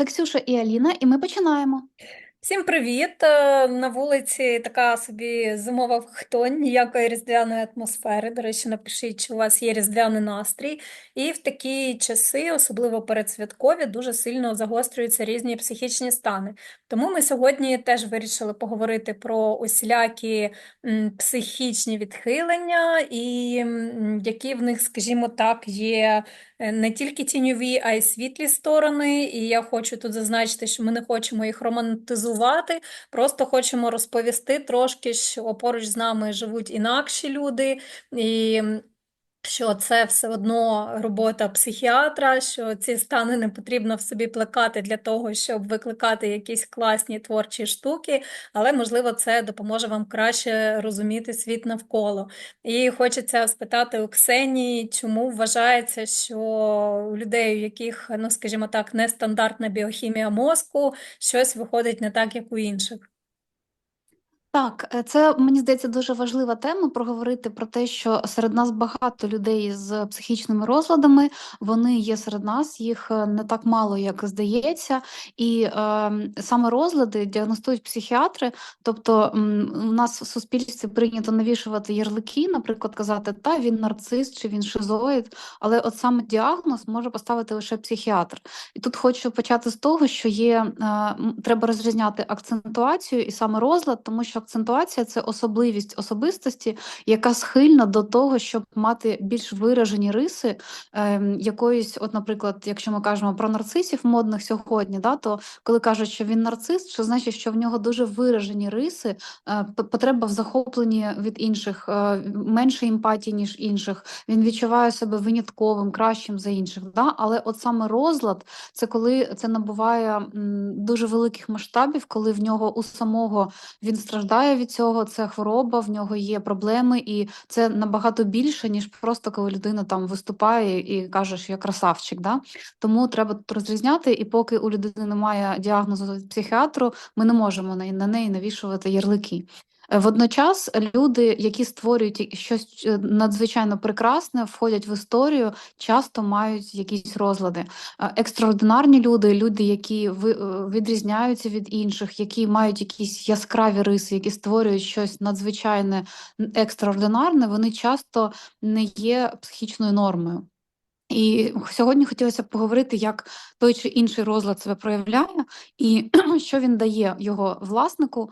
це Ксюша і Аліна, і ми починаємо. Всім привіт! Е, На вулиці така собі зимова хтонь, ніякої різдвяної атмосфери. До речі, напишіть, чи у вас є різдвяний настрій. І в такі часи, особливо передсвяткові, дуже сильно загострюються різні психічні стани. Тому ми сьогодні теж вирішили поговорити про усілякі психічні відхилення, і які в них, скажімо так, є не тільки тіньові, а й світлі сторони. І я хочу тут зазначити, що ми не хочемо їх романтизувати, просто хочемо розповісти трошки, що поруч з нами живуть інакші люди, і що це все одно робота психіатра, що ці стани не потрібно в собі плекати для того, щоб викликати якісь класні творчі штуки, але можливо це допоможе вам краще розуміти світ навколо. І хочеться спитати у Ксенії, чому вважається, що у людей, у яких, ну скажімо так, нестандартна біохімія мозку, щось виходить не так, як у інших. Так, е, це мені здається дуже важлива тема проговорити про те, що серед нас багато людей з психічними розладами. Вони є серед нас, їх е, не так мало, як здається, і е, саме розлади діагностують психіатри. Тобто у нас в суспільстві прийнято навішувати ярлики, наприклад, казати, та він нарцис чи він шизоїд, але от саме діагноз може поставити лише психіатр. І тут хочу почати з того, що є е, треба розрізняти акцентуацію і саме розлад, тому що акцентуація це особливість особистості, яка схильна до того, щоб мати більш виражені риси е, якоїсь, от, наприклад, якщо ми кажемо про нарцисів модних сьогодні, да, то коли кажуть, що він нарцис, що значить, що в нього дуже виражені риси, е, потреба в захопленні від інших, е, менше емпатії, ніж інших. Він відчуває себе винятковим, кращим за інших. Да? Але от саме розлад це коли це набуває м, дуже великих масштабів, коли в нього у самого він страждає від цього, це хвороба, в нього є проблеми, і це набагато більше, ніж просто коли людина там виступає і каже, що я красавчик. Да? Тому треба тут розрізняти, і поки у людини немає діагнозу психіатру, ми не можемо на неї навішувати ярлики. Водночас люди, які створюють щось е, надзвичайно прекрасне, входять в історію, часто мають якісь розлади. Е, Екстраординарні люди, люди, які е, відрізняються від інших, які мають якісь яскраві риси, які створюють щось надзвичайне, екстраординарне, вони часто не є психічною нормою. І сьогодні хотілося б поговорити, як той чи інший розлад себе проявляє, і що він дає його власнику,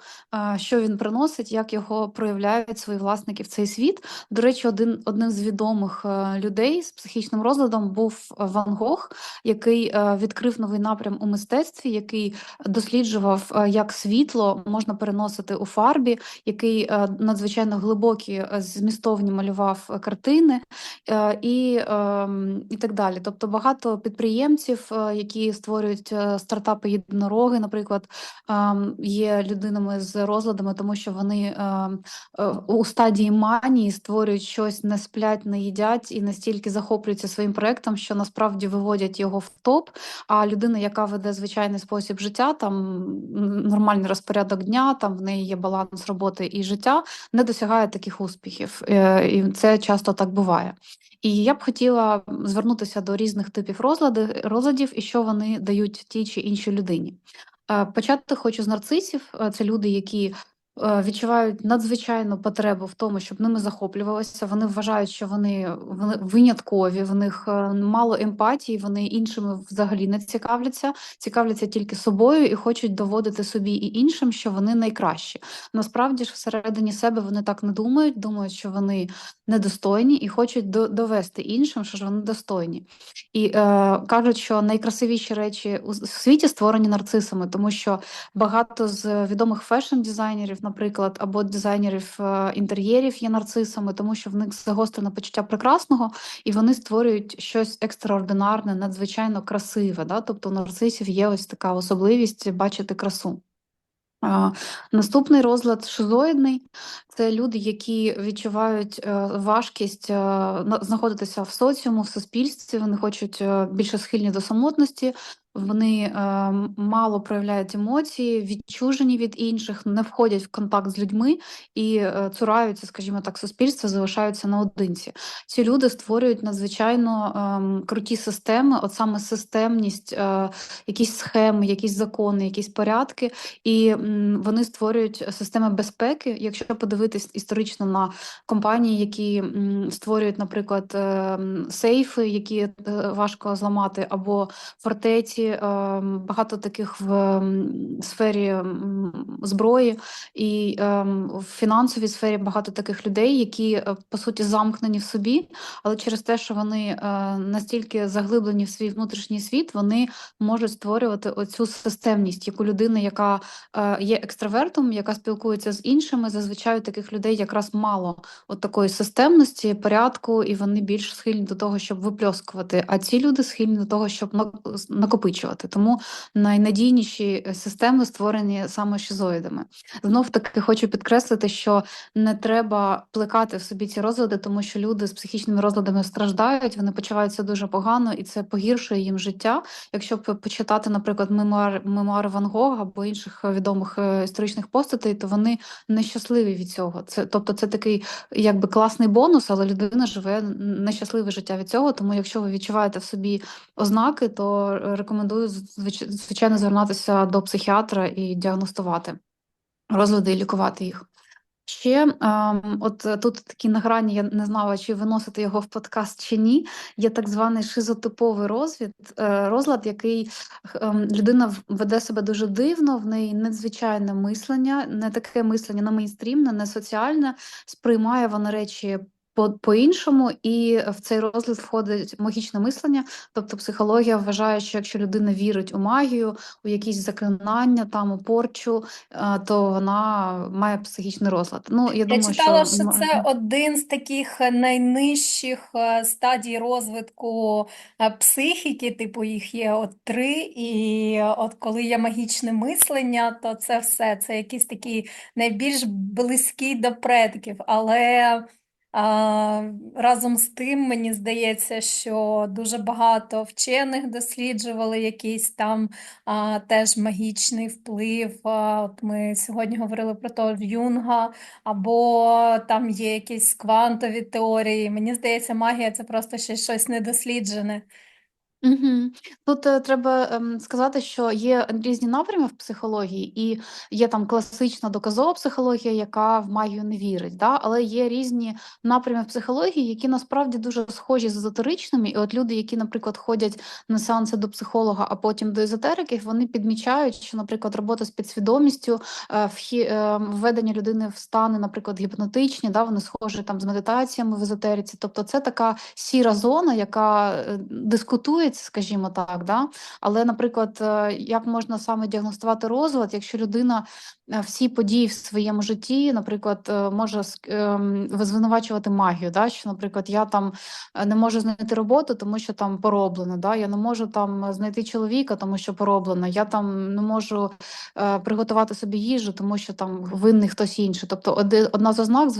що він приносить, як його проявляють свої власники в цей світ. До речі, один одним з відомих е, людей з психічним розладом був Ван Гог, який е, відкрив новий напрям у мистецтві, який досліджував, е, як світло можна переносити у фарбі, який надзвичайно глибокі змістовні малював картини і, ем, і так далі. Тобто багато підприємців, е, які створюють е, стартапи єдинороги, наприклад, ем, є людинами з розладами, тому що вони ем, е, у стадії манії створюють щось, не сплять, не їдять і настільки захоплюються своїм проектом, що насправді виводять його в топ. А людина, яка веде звичайний спосіб життя, там нормальний розпорядок дня, там в неї є баланс роботи і життя, не досягає таких успіхів. І це часто так буває. І я б хотіла звернутися до різних типів розладів і що вони дають тій чи іншій людині. Е, Почати хочу з нарцисів. Е, Це люди, які відчувають надзвичайну потребу в тому, щоб ними захоплювалися. Вони вважають, що вони, виняткові, в них е, мало емпатії, вони іншими взагалі не цікавляться, цікавляться тільки собою і хочуть доводити собі і іншим, що вони найкращі. Насправді ж всередині себе вони так не думають, думають, що вони недостойні і хочуть до- довести іншим, що ж вони достойні. І е, кажуть, що найкрасивіші речі у світі створені нарцисами, тому що багато з відомих фешн-дизайнерів, наприклад, або дизайнерів е, інтер'єрів є нарцисами, тому що в них загострене почуття прекрасного, і вони створюють щось екстраординарне, надзвичайно красиве. Да? Тобто у нарцисів є ось така особливість бачити красу. Наступний розлад шизоїдний це люди, які відчувають е, важкість е, знаходитися в соціуму, в суспільстві. Вони хочуть е, більше схильні до самотності, Вони е, мало проявляють емоції, відчужені від інших, не входять в контакт з людьми і е, цураються, скажімо так, суспільства, залишаються наодинці. Ці люди створюють надзвичайно ем, круті системи, от саме системність, е, якісь схеми, якісь закони, якісь порядки, і вони створюють системи безпеки. Якщо подивитись історично на компанії, які створюють, наприклад, е, сейфи, які важко зламати, або фортеці, е, багато таких в сфері зброї, і в фінансовій сфері багато таких людей, які е, по суті замкнені в собі, але через те, що вони е, настільки заглиблені в свій внутрішній світ, вони можуть створювати оцю системність, яку людина, яка е, є екстравертом, яка спілкується з іншими, зазвичай у таких людей якраз мало от такої системності, порядку, і вони більш схильні до того, щоб випльоскувати. А ці люди схильні до того, щоб нак- накопичувати. Тому найнадійніші е, системи створені саме шизоїдами. Знов таки хочу підкреслити, що не треба плекати в собі ці розлади, тому що люди з психічними розладами страждають, вони почуваються дуже погано, і це погіршує їм життя. Якщо почитати, наприклад, мемуар, мемуари Ван Гога або інших е, відомих е, історичних постатей, то вони нещасливі від цього. Це тобто, це такий якби класний бонус, але людина живе нещасливе життя від цього. Тому, якщо ви відчуваєте в собі ознаки, то е, рекомендую звичайно звертатися до психіатра і діагностувати розлади і лікувати їх. Ще ем, от е, тут такі на грані, я не знала, чи виносити його в подкаст чи ні. Є так званий шизотиповий розвід, е, розлад, який ем, людина веде себе дуже дивно, в неї надзвичайне мислення, не таке мислення, не мейнстрімне, не соціальне, сприймає вона речі. По- По-іншому, і в цей розлад входить магічне мислення. Тобто психологія вважає, що якщо людина вірить у магію, у якісь заклинання, там у порчу, е, то вона має психічний розлад. Ну, я Я думаю, читала, що що це один з таких найнижчих е, стадій розвитку е, психіки, типу їх є от три, і от коли є магічне мислення, то це все, це якісь такі найбільш близькі до предків. Але разом з тим, мені здається, що дуже багато вчених досліджували якийсь там а, теж магічний вплив. От ми сьогодні говорили про ж Юнга, або там є якісь квантові теорії. Мені здається, магія це просто ще щось недосліджене. Мгм. Тут е, треба ем, сказати, що є різні напрями в психології, і є там класична доказова психологія, яка в магію не вірить. Да? Але є різні напрями в психології, які насправді дуже схожі з езотеричними. І от люди, які, наприклад, ходять на сеанси до психолога, а потім до езотериків, вони підмічають, що, наприклад, робота з підсвідомістю, е, вхі, е, введення людини в стани, наприклад, гіпнотичні, да? вони схожі там з медитаціями в езотериці. Тобто, це така сіра зона, яка е, дискутується, скажімо так. Да? Але, наприклад, е, як можна саме діагностувати розлад, якщо людина е, всі події в своєму житті, наприклад, е, може ем, звинувачувати магію, да? що, наприклад, я там не можу знайти роботу, тому що там пороблено, да? я не можу там знайти чоловіка, тому що пороблено, я там не можу приготувати собі їжу, тому що там винний хтось інший. Тобто, одна з ознак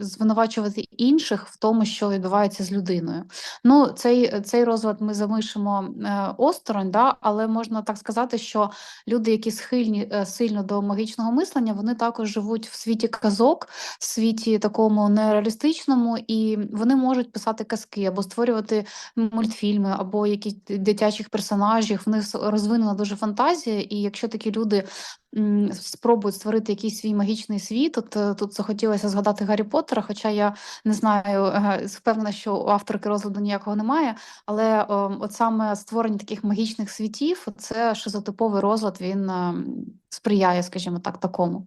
звинувачувати інших в тому, що відбувається з людиною. Ну, цей, цей розлад ми замишемо е, осторонь, да, але можна так сказати, що люди, які схильні е, сильно до магічного мислення, вони також живуть в світі казок, в світі такому нереалістичному, і вони можуть писати казки або створювати мультфільми, або якісь дитячих персонажів. В них розвинена дуже фантазія, і якщо такі люди спробують створити якийсь свій магічний світ, от е, тут захотілося згадати Гаррі Поттера, хоча я не знаю, е, впевнена, що у авторки розладу ніякого немає. Але от саме створення таких магічних світів, це шизотиповий розлад, він е, сприяє, скажімо так, такому.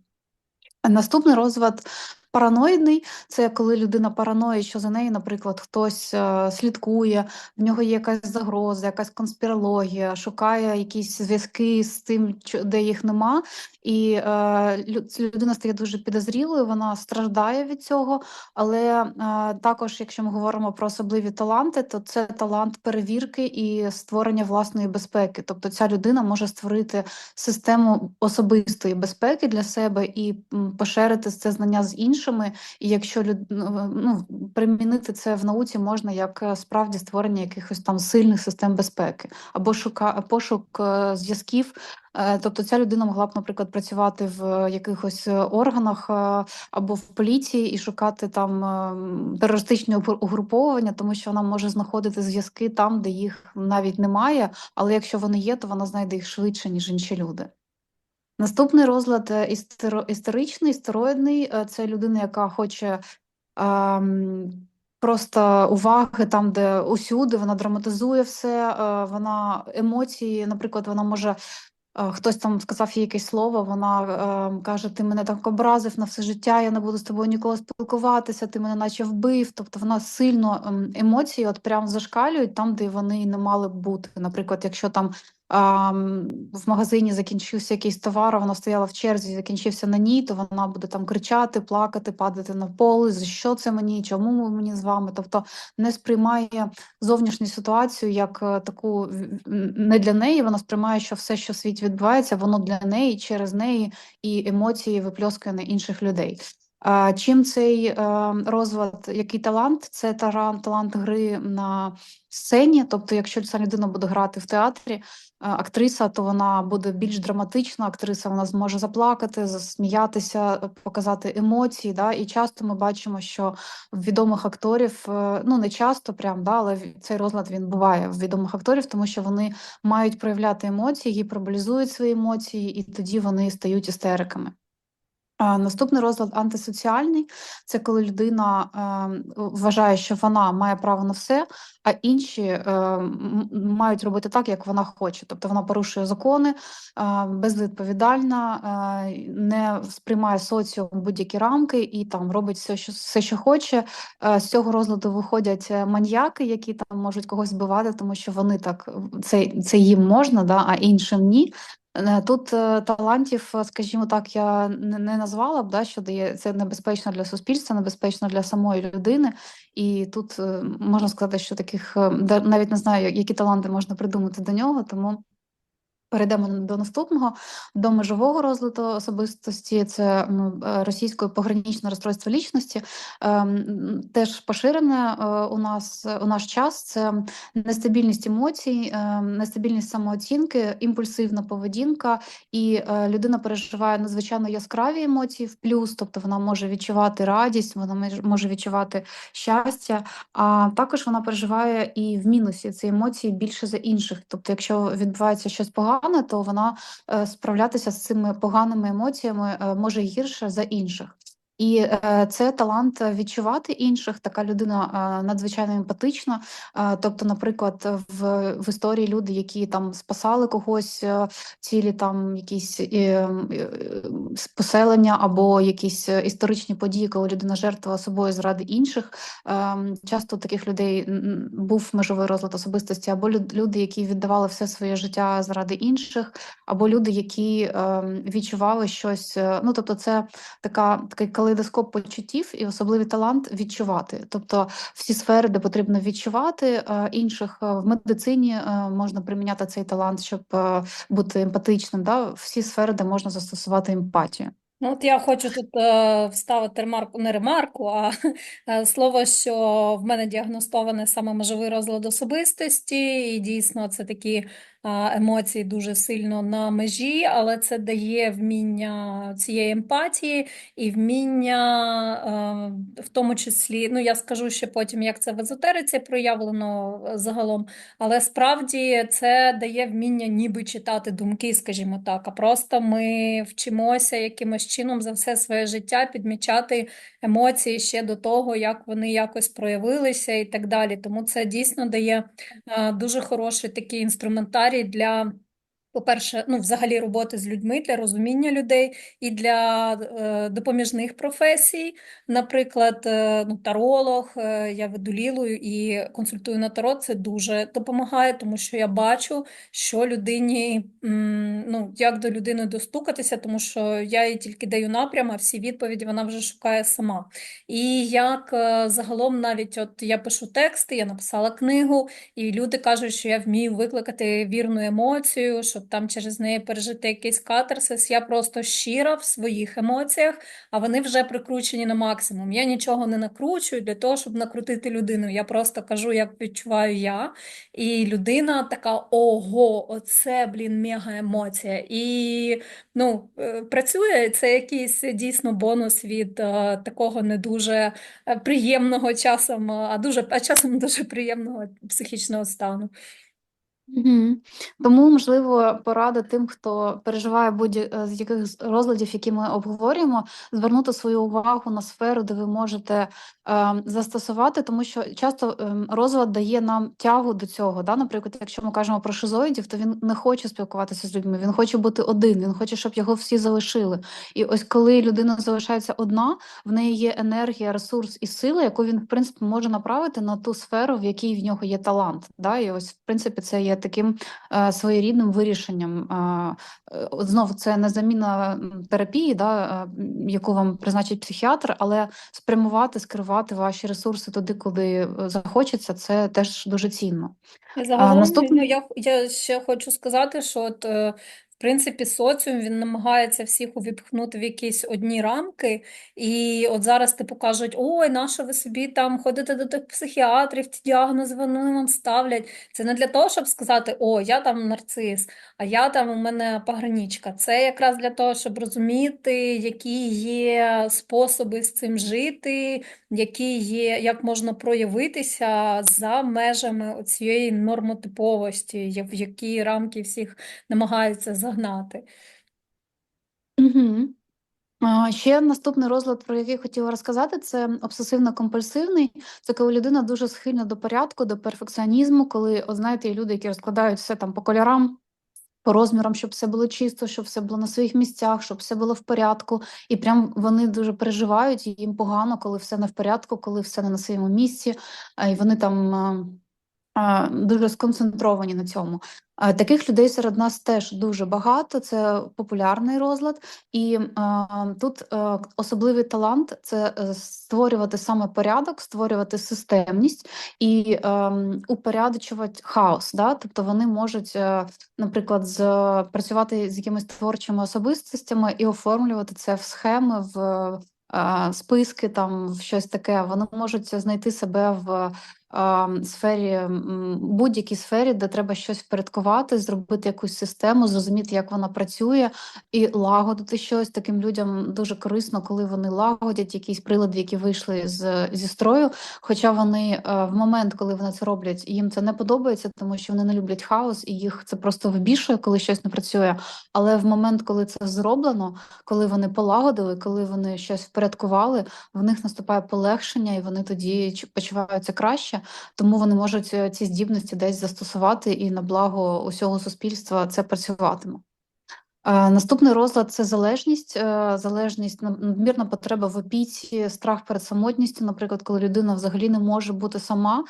Наступний розлад параноїдний це коли людина параноїть, що за нею, наприклад, хтось е, слідкує, в нього є якась загроза, якась конспірологія, шукає якісь зв'язки з тим, де їх нема. І е, людина стає дуже підозрілою, вона страждає від цього. Але е, також, якщо ми говоримо про особливі таланти, то це талант перевірки і створення власної безпеки. Тобто ця людина може створити систему особистої безпеки для себе і поширити це знання з іншими. Іншими. І якщо люд... ну, примінити це в науці можна як е, справді створення якихось там сильних систем безпеки, або шука... пошук е, зв'язків. Е, Тобто ця людина могла б, наприклад, працювати в якихось органах або в поліції і шукати там терористичні угру- угруповання, тому що вона може знаходити зв'язки там, де їх навіть немає, але якщо вони є, то вона знайде їх швидше, ніж інші люди. Наступний розлад е, історичний, істероїдний е, це людина, яка хоче ем, просто уваги там, де усюди, вона драматизує все, е, вона емоції, наприклад, вона може. е, Хтось там сказав їй якесь слово, вона е, каже: Ти мене так образив на все життя, я не буду з тобою ніколи спілкуватися, ти мене наче вбив. Тобто вона сильно ем, емоції от прям зашкалюють там, де вони не мали б бути. Наприклад, якщо там в магазині закінчився якийсь товар, вона стояла в черзі, закінчився на ній, то вона буде там кричати, плакати, падати на поле, за що це мені, чому мені з вами? Тобто не сприймає зовнішню ситуацію як е, таку не для неї. Вона сприймає, що все, що в світі відбувається, воно для неї, через неї, і емоції випльоскує на інших людей. Чим цей е, розлад, який талант? Це талант гри на сцені. Тобто, якщо ця людина буде грати в театрі, е, актриса, то вона буде більш драматична. Актриса вона зможе заплакати, засміятися, е, показати емоції. Да? І часто ми бачимо, що в відомих акторів, ну не часто, прям, да, але цей розлад він буває в відомих акторів, тому що вони мають проявляти емоції, гіперболізують свої емоції, і тоді вони стають істериками. Наступний розлад антисоціальний це коли людина е, вважає, що вона має право на все, а інші е, мають робити так, як вона хоче. Тобто вона порушує закони, е, безвідповідальна, е, не сприймає соціум будь-які рамки і там робить все, що все, що хоче. Е, з цього розладу виходять е, маньяки, які там можуть когось вбивати, тому що вони так це, це їм можна, да, а іншим ні. Е, Тут е, талантів, е, скажімо так, я не, назвала б, да, що дає це небезпечно для суспільства, небезпечно для самої людини. І тут можна сказати, що таких навіть не знаю, які таланти можна придумати до нього, тому. Перейдемо до наступного до межового розладу особистості. Це е, російською пограничне розстройство лічності. Ем, Теж поширене е, у нас у наш час. Це нестабільність емоцій, ем, нестабільність самооцінки, імпульсивна поведінка, і е, людина переживає надзвичайно яскраві емоції в плюс, тобто вона може відчувати радість, вона може відчувати щастя, а також вона переживає і в мінусі ці емоції більше за інших. Тобто, якщо відбувається щось погане, то вона е, справлятися з цими поганими емоціями е, може гірше за інших. І е, це талант відчувати інших. Така людина е, надзвичайно емпатична. Е, тобто, наприклад, в, в історії люди, які там спасали когось, цілі там якісь е, е, поселення або якісь історичні події, коли людина жертвувала собою заради інших. Ем, Часто у таких людей був межовий розлад особистості, або люди, які віддавали все своє життя заради інших, або люди, які ем, відчували щось. Ну тобто, це така такий калейдоскоп почуттів і особливий талант відчувати. Тобто, всі сфери, де потрібно відчувати е, інших е, в медицині е, можна приміняти цей талант, щоб бути емпатичним. Да? Всі сфери, де можна застосувати емпатію. Ну, от я хочу тут е, вставити ремарку, не ремарку, а е, слово, що в мене діагностоване саме межовий розлад особистості, і дійсно це такі е, емоції дуже сильно на межі, але це дає вміння цієї емпатії і вміння, в тому числі, ну я скажу ще потім, як це в езотериці проявлено загалом, але справді це дає вміння ніби читати думки, скажімо так, а просто ми вчимося якимось чином за все своє життя підмічати емоції ще до того, як вони якось проявилися і так далі. Тому це дійсно дає дуже хороший такий інструментарій для. По-перше, ну, взагалі роботи з людьми для розуміння людей і для е, допоміжних професій. Наприклад, е, ну, таролог, е, я веду лілою і консультую на таро. Це дуже допомагає, тому що я бачу, що людині, м, ну, як до людини достукатися, тому що я їй тільки даю напрям, а всі відповіді вона вже шукає сама. І як е, загалом навіть от я пишу тексти, я написала книгу, і люди кажуть, що я вмію викликати вірну емоцію, що щоб там через неї пережити якийсь катарсис. Я просто щира в своїх емоціях, а вони вже прикручені на максимум. Я нічого не накручую для того, щоб накрутити людину. Я просто кажу, як відчуваю я. І людина така: ого, оце, блін, мега емоція. І ну, е, працює це якийсь дійсно бонус від е, такого не дуже е, приємного часом, а дуже, а часом дуже приємного психічного стану. Мгм. Тому, можливо, порада тим, хто переживає будь е, яких розладів, які ми обговорюємо, звернути свою увагу на сферу, де ви можете ем, застосувати, тому що часто ем, розлад дає нам тягу до цього. Да? Наприклад, якщо ми кажемо про шизоїдів, то він не хоче спілкуватися з людьми, він хоче бути один, він хоче, щоб його всі залишили. І ось коли людина залишається одна, в неї є енергія, ресурс і сила, яку він, в принципі, може направити на ту сферу, в якій в нього є талант. Да? І ось, в принципі, це є таким е, своєрідним вирішенням. Е, е, це не заміна терапії, да, е, яку вам призначить психіатр, але спрямувати, скерувати ваші ресурси туди, куди е, захочеться, це теж дуже цінно. Загалом, ну, наступне я, я ще хочу сказати, що от, в принципі соціум він намагається всіх увіпхнути в якісь одні рамки, і от зараз типу кажуть: ой, нащо ви собі там ходите до тих психіатрів, ті діагнози вони вам ставлять. Це не для того, щоб сказати, о, я там нарцис, а я там у мене пограничка. Це якраз для того, щоб розуміти, які є способи з цим жити, які є, як можна проявитися за межами цієї нормотиповості, в які рамки всіх намагаються загнати. Угу. Ще наступний розлад, про який хотіла розказати, це обсесивно-компульсивний. Це коли людина дуже схильна до порядку, до перфекціонізму, коли, от знаєте, є люди, які розкладають все там по кольорам, по розмірам, щоб все було чисто, щоб все було на своїх місцях, щоб все було в порядку. І прям вони дуже переживають, їм погано, коли все не в порядку, коли все не на своєму місці, і вони там. Дуже сконцентровані на цьому. Таких людей серед нас теж дуже багато. Це популярний розлад, і а, тут е, особливий талант це е, створювати саме порядок, створювати системність і ем, упорядочувати хаос. Да? Тобто вони можуть, е, наприклад, з, працювати з якимись творчими особистостями і оформлювати це в схеми, в е, списки, там в щось таке. Вони можуть знайти себе в сфері, будь-якій сфері, де треба щось впорядкувати, зробити якусь систему, зрозуміти, як вона працює, і лагодити щось. Таким людям дуже корисно, коли вони лагодять якісь прилади, які вийшли з, зі строю. Хоча вони е, в момент, коли вони це роблять, їм це не подобається, тому що вони не люблять хаос, і їх це просто вибішує, коли щось не працює. Але в момент, коли це зроблено, коли вони полагодили, коли вони щось впорядкували, в них наступає полегшення, і вони тоді чу- почуваються краще тому вони можуть е, ці здібності десь застосувати і на благо усього суспільства це працюватиме. Е, Наступний розлад це залежність, е, залежність, над- надмірна потреба в опіці, страх перед самотністю. Наприклад, коли людина взагалі не може бути сама,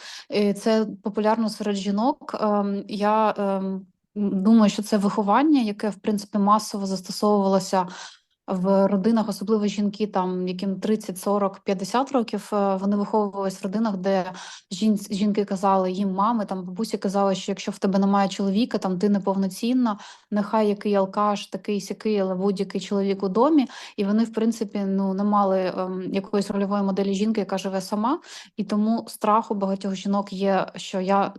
це популярно серед жінок. Ем, Я ем, думаю, що це виховання, яке в принципі масово застосовувалося в родинах, особливо жінки, там яким 30, 40, 50 років, е, вони виховувались в родинах, де жін, жінки казали їм мами, там бабусі казали, що якщо в тебе немає чоловіка, там ти неповноцінна, нехай який алкаш, такий сякий, але будь-який чоловік у домі. І вони, в принципі, ну не мали ем, якоїсь рольової моделі жінки, яка живе сама. І тому страх у багатьох жінок є, що я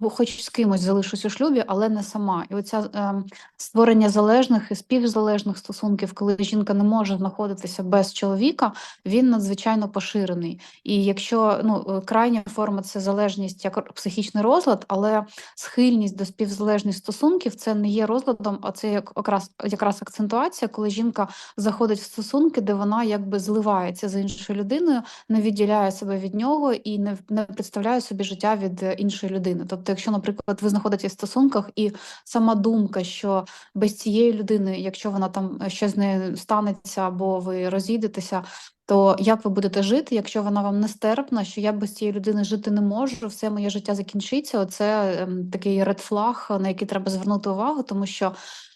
хоч з кимось залишусь у шлюбі, але не сама. І оця ем, створення залежних і співзалежних стосунків, коли жінка не може знаходитися без чоловіка, він надзвичайно поширений. І якщо ну е, крайня форма це залежність як психічний розлад, але схильність до співзалежних стосунків це не є розладом, а це як якраз якраз акцентуація, коли жінка заходить в стосунки, де вона якби зливається з іншою людиною, не відділяє себе від нього і не, не представляє собі життя від е, іншої людини. Тобто, якщо, наприклад, ви знаходитесь в стосунках, і сама думка, що без цієї людини, якщо вона там щось з нею станеться або ви розійдетеся. То як ви будете жити, якщо вона вам нестерпна, що я без цієї людини жити не можу, все моє життя закінчиться. Оце ем, такий редфлаг, на який треба звернути увагу, тому що,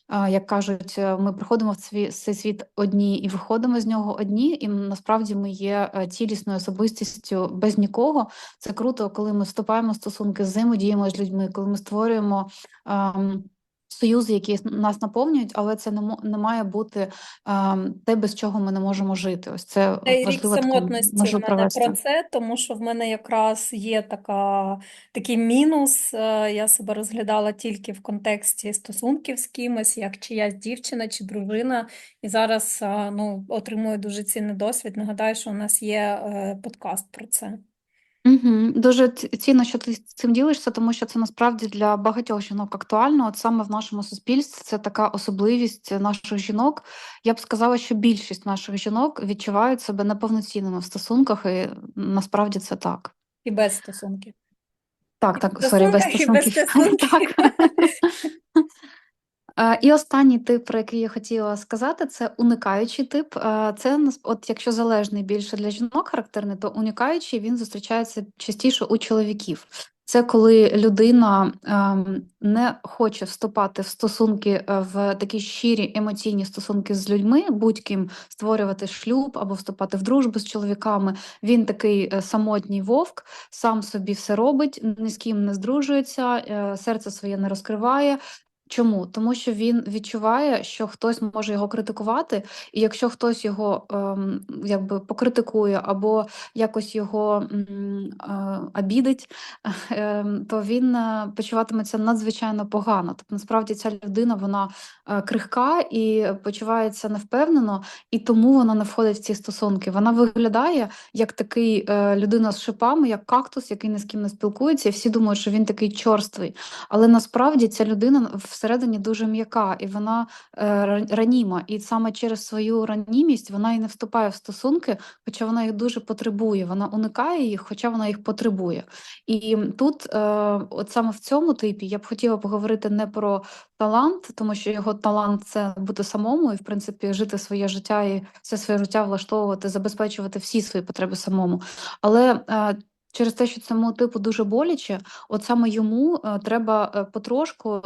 е, як кажуть, е, ми приходимо в цей світ одні і виходимо з нього одні, і насправді ми є е, цілісною особистістю без нікого. Це круто, коли ми вступаємо в стосунки, взаємодіємо з людьми, коли ми створюємо. ем, союзи, які нас наповнюють, але це не, не має бути ем, те, без чого ми не можемо жити. Ось це Цей рік самотності в мене про це, тому що в мене якраз є така, такий мінус. Е, Я себе розглядала тільки в контексті стосунків з кимось, як чиясь дівчина чи дружина. І зараз е, ну, отримую дуже цінний досвід. Нагадаю, що у нас є е, подкаст про це. Угу. Дуже ці- цінно, що ти цим ділишся, тому що це насправді для багатьох жінок актуально. От саме в нашому суспільстві це така особливість наших жінок. Я б сказала, що більшість наших жінок відчувають себе неповноцінними в стосунках, і насправді це так. І без стосунків. Так, І в так, сорі, без стосунках, і без стосунків. стосунків. Так. І останній тип, про який я хотіла сказати, це уникаючий тип. Це от якщо залежний більше для жінок характерний, то уникаючий він зустрічається частіше у чоловіків. Це коли людина ем, не хоче вступати в стосунки е, в такі щирі емоційні стосунки з людьми, будь-ким створювати шлюб або вступати в дружбу з чоловіками. Він такий е, самотній вовк, сам собі все робить, ні з ким не здружується, е, серце своє не розкриває. Чому? Тому що він відчуває, що хтось може його критикувати, і якщо хтось його ем, якби покритикує або якось його м, е, обідить, ем, то він е, почуватиметься надзвичайно погано. Тобто, насправді ця людина вона е, крихка і почувається невпевнено, і тому вона не входить в ці стосунки. Вона виглядає як такий е, людина з шипами, як кактус, який ні з ким не спілкується, і всі думають, що він такий чорствий. Але насправді ця людина всередині дуже м'яка, і вона е, раніма. І саме через свою ранімість вона і не вступає в стосунки, хоча вона їх дуже потребує. Вона уникає їх, хоча вона їх потребує. І тут, е, от саме в цьому типі, я б хотіла поговорити не про талант, тому що його талант це бути самому, і в принципі жити своє життя і все своє життя влаштовувати, забезпечувати всі свої потреби самому. Але е, через те, що цьому типу дуже боляче, от саме йому е, треба е, потрошку,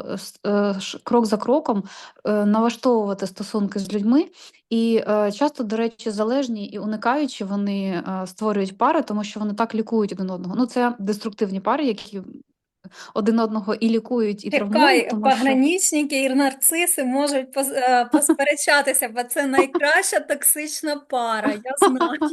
е, крок за кроком налаштовувати стосунки з людьми. І часто, до речі, залежні і уникаючи, вони створюють пари, тому що вони так лікують один одного. Ну, це деструктивні пари, які один одного і лікують, і травмують, тому що і нарциси можуть пос- посперечатися, бо це найкраща токсична пара, я знаю.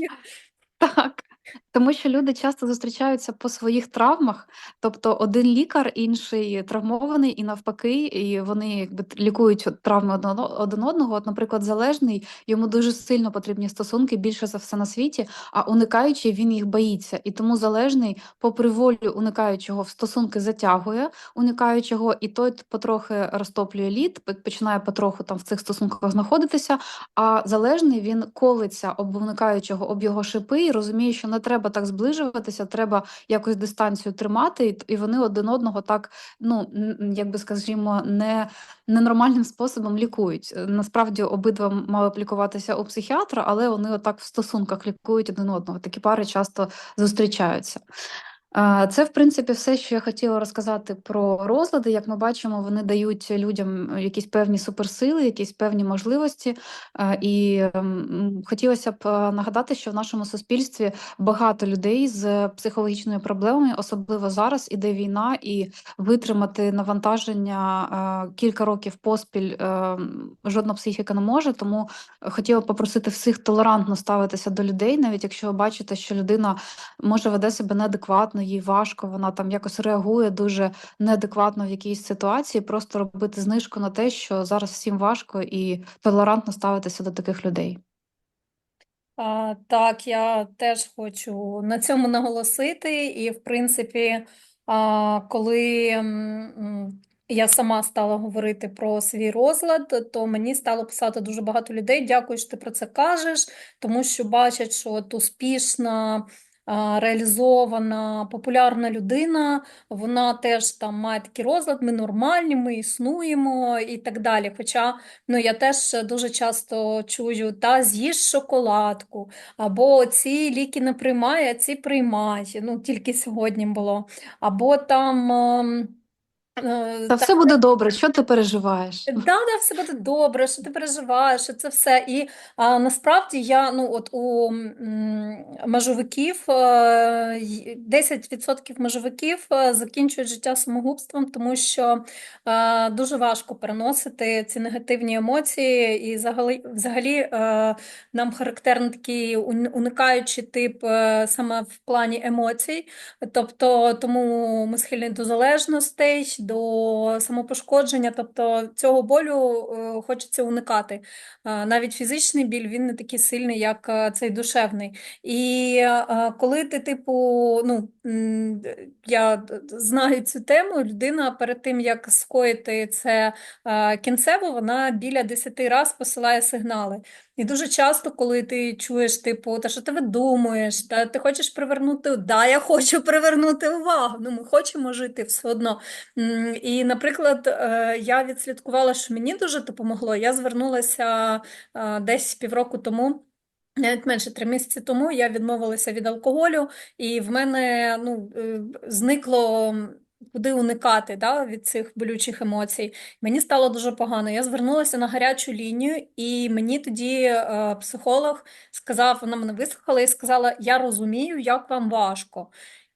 Так, тому що люди часто зустрічаються по своїх травмах, тобто один лікар, інший травмований, і навпаки, і вони якби лікують травми один одного. От, наприклад, залежний, йому дуже сильно потрібні стосунки більше за все на світі, а уникаючий він їх боїться. І тому залежний, попри волю уникаючого, в стосунки затягує уникаючого, і той потрохи розтоплює лід, починає потроху там в цих стосунках знаходитися. А залежний він колиться об уникаючого об його шипи і розуміє, що не треба так зближуватися, треба якось дистанцію тримати, і, вони один одного так, ну н- н- як би скажімо, не ненормальним способом лікують. Е, Насправді обидва мали б лікуватися у психіатра, але вони отак в стосунках лікують один одного. Такі пари часто зустрічаються. Е, Це, в принципі, все, що я хотіла розказати про розлади. Як ми бачимо, вони дають людям якісь певні суперсили, якісь певні можливості. Е, І хотілося б е, нагадати, що в нашому суспільстві багато людей з психологічними проблемами, особливо зараз іде війна, і витримати навантаження е, кілька років поспіль е, жодна психіка не може. Тому хотіла б попросити всіх толерантно ставитися до людей, навіть якщо ви бачите, що людина може веде себе неадекватно, їй важко, вона там якось реагує дуже неадекватно в якійсь ситуації, просто робити знижку на те, що зараз всім важко, і толерантно ставитися до таких людей. А, так, я теж хочу на цьому наголосити. І, в принципі, а, коли я сама стала говорити про свій розлад, то мені стало писати дуже багато людей. Дякую, що ти про це кажеш, тому що бачать, що от успішна, реалізована, популярна людина, вона теж там має такий розлад, ми нормальні, ми існуємо і так далі. Хоча Ну, я теж дуже часто чую, та з'їж шоколадку, або ці ліки не приймає, а ці приймає. Ну, тільки сьогодні було. Або там ем, Та та все буде добре, що ти переживаєш? Да, да, все буде добре, що ти переживаєш, що це все. І а, насправді я ну от у межовиків е, 10% межовиків е, закінчують життя самогубством, тому що е, дуже важко переносити ці негативні емоції. І взагалі, взагалі е, нам характерний такий уникаючий тип е, саме в плані емоцій. Тобто, тому ми схильні до залежностей, до самопошкодження, тобто цього болю е, хочеться уникати. Е, Навіть фізичний біль він не такий сильний, як е, цей душевний. І коли ти, типу, ну я знаю цю тему, людина перед тим, як скоїти це кінцево, вона біля 10 разів посилає сигнали. І дуже часто, коли ти чуєш, типу, та що ти видумуєш, та ти хочеш привернути, да, я хочу привернути увагу. Ну, ми хочемо жити все одно. І, наприклад, е, я відслідкувала, що мені дуже допомогло. Я звернулася десь півроку тому. Навіть менше три місяці тому я відмовилася від алкоголю, і в мене ну, е, зникло куди уникати да, від цих болючих емоцій. Мені стало дуже погано. Я звернулася на гарячу лінію, і мені тоді е, психолог сказав, вона мене вислухала і сказала: Я розумію, як вам важко.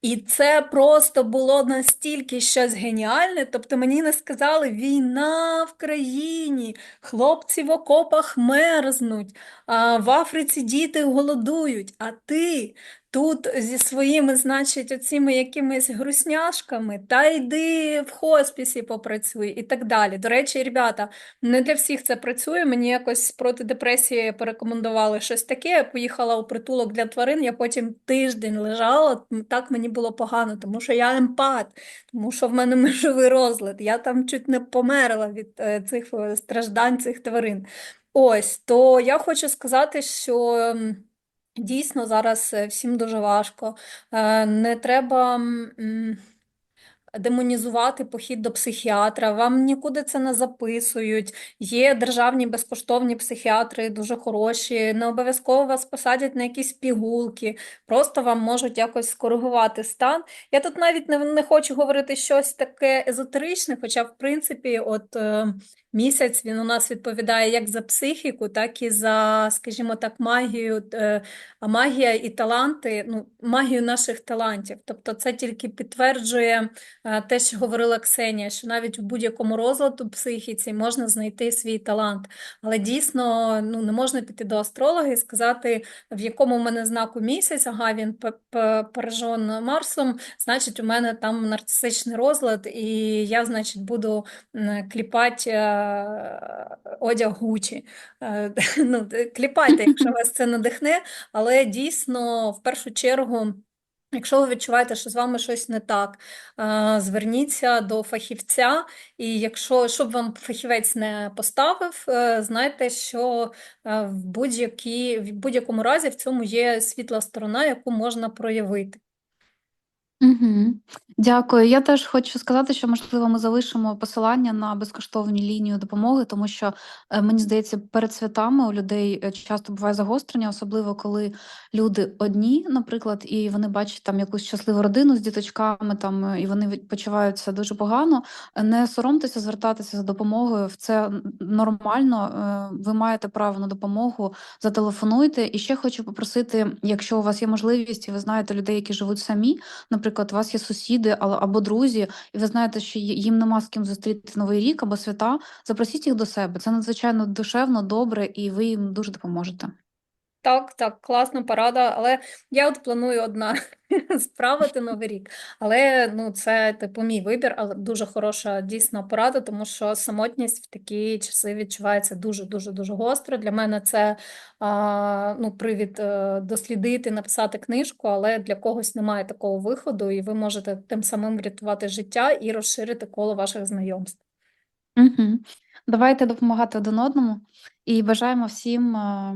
І це просто було настільки щось геніальне. Тобто мені не сказали, війна в країні, хлопці в окопах мерзнуть, а в Африці діти голодують, а ти тут зі своїми, значить, оціми якимись грусняшками, та йди в хоспісі попрацюй і так далі. До речі, ребята, не для всіх це працює. Мені якось проти депресії порекомендували щось таке. Я поїхала у притулок для тварин, я потім тиждень лежала, так мені було погано, тому що я емпат, тому що в мене межовий розлад. Я там чуть не померла від е, цих е, страждань цих тварин. Ось, то я хочу сказати, що дійсно зараз е, всім дуже важко. Е, Не треба. демонізувати похід до психіатра, вам нікуди це не записують. Є державні безкоштовні психіатри, дуже хороші. Не обов'язково вас посадять на якісь пігулки, просто вам можуть якось скоригувати стан. Я тут навіть не, не хочу говорити щось таке езотеричне, хоча, в принципі, от. Е, Місяць він у нас відповідає як за психіку, так і за, скажімо так, магію, е, а магія і таланти, ну, магію наших талантів. Тобто це тільки підтверджує е, те, що говорила Ксенія, що навіть в будь-якому розладу психіці можна знайти свій талант. Але дійсно ну, не можна піти до астролога і сказати, в якому в мене знаку місяць, ага, він поражен Марсом, значить, у мене там нарцисичний розлад, і я, значить, буду кліпати е, одяг Гучі. Е, Ну, кліпайте, якщо вас це надихне, але дійсно, в першу чергу. Якщо ви відчуваєте, що з вами щось не так, е, зверніться до фахівця, і якщо щоб вам фахівець не поставив, е, знайте, що е, в будь-якому разі в цьому є світла сторона, яку можна проявити. Угу. Дякую. Я теж хочу сказати, що можливо ми залишимо посилання на безкоштовні лінію допомоги, тому що е, мені здається, перед святами у людей е, часто буває загострення, особливо коли люди одні, наприклад, і вони бачать там якусь щасливу родину з діточками, там е, і вони від- почуваються дуже погано. Не соромтеся звертатися за допомогою. В це нормально. Ви маєте право на допомогу. Зателефонуйте. І ще хочу попросити, якщо у вас є можливість, і ви знаєте людей, які живуть самі. Наприклад, у вас є сусіди або друзі, і ви знаєте, що їм нема з ким зустріти Новий рік або свята. Запросіть їх до себе. Це надзвичайно душевно, добре, і ви їм дуже допоможете. Так, так, класна порада, але я от планую одна справити Новий рік. Але ну, це типу мій вибір, але дуже хороша дійсно порада, тому що самотність в такі часи відчувається дуже-дуже дуже гостро. Для мене це а, ну, привід е, дослідити, написати книжку, але для когось немає такого виходу, і ви можете тим самим врятувати життя і розширити коло ваших знайомств. Давайте допомагати один одному і бажаємо всім е,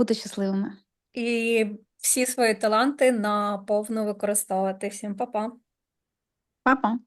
бути щасливими. І всі свої таланти наповно використовувати. Всім па-па! Па-па!